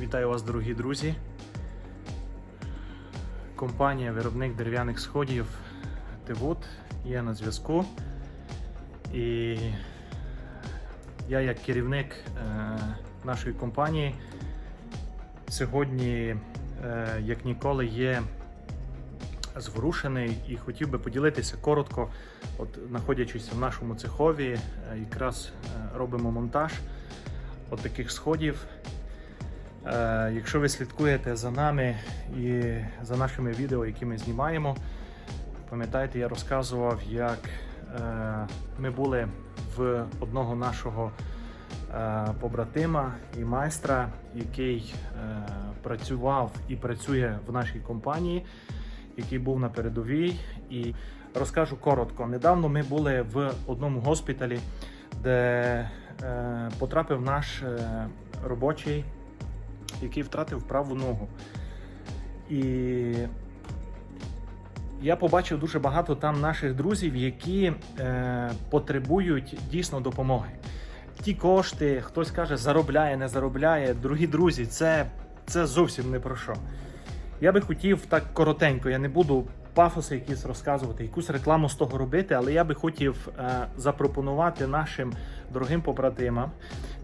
Вітаю вас, дорогі друзі. Компанія виробник дерев'яних сходів Тивут є на зв'язку. І я, як керівник е, нашої компанії, сьогодні, е, як ніколи, є зворушений і хотів би поділитися коротко. От, знаходячись в нашому цехові, е, якраз робимо монтаж от таких сходів. Е, Якщо ви слідкуєте за нами і за нашими відео, які ми знімаємо, пам'ятаєте, я розказував, як е, ми були в одного нашого е, побратима і майстра, який працював і працює в нашій компанії, який був на передовій. І розкажу коротко. Недавно ми були в одному госпіталі, де потрапив наш робочий який втратив праву ногу. І я побачив дуже багато там наших друзів, які е, потребують дійсно допомоги. Ті кошти, хтось каже, заробляє, не заробляє. Дорогі друзі, це, це зовсім не про що. Я би хотів так коротенько, я не буду пафоси якісь розказувати, якусь рекламу з того робити, але я би хотів е, запропонувати нашим дорогим побратимам,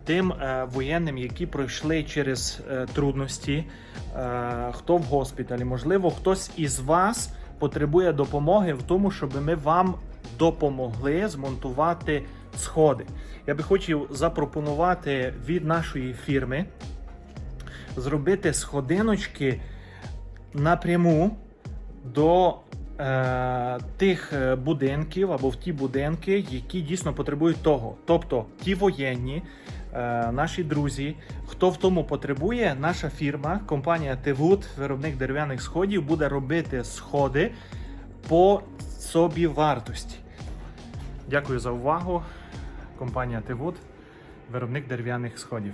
тим е, воєнним, які пройшли через е, трудності, е, хто в госпіталі, можливо, хтось із вас потребує допомоги в тому, щоб ми вам допомогли змонтувати сходи. Я би хотів запропонувати від нашої фірми зробити сходиночки напряму до тих е, будинків або в ті будинки, які дійсно потребують того. Тобто ті воєнні, е, наші друзі, хто в тому потребує, наша фірма, компанія Тевуд, виробник дерев'яних сходів, буде робити сходи по собі вартості. Дякую за увагу. Компанія Тевуд, виробник дерев'яних сходів.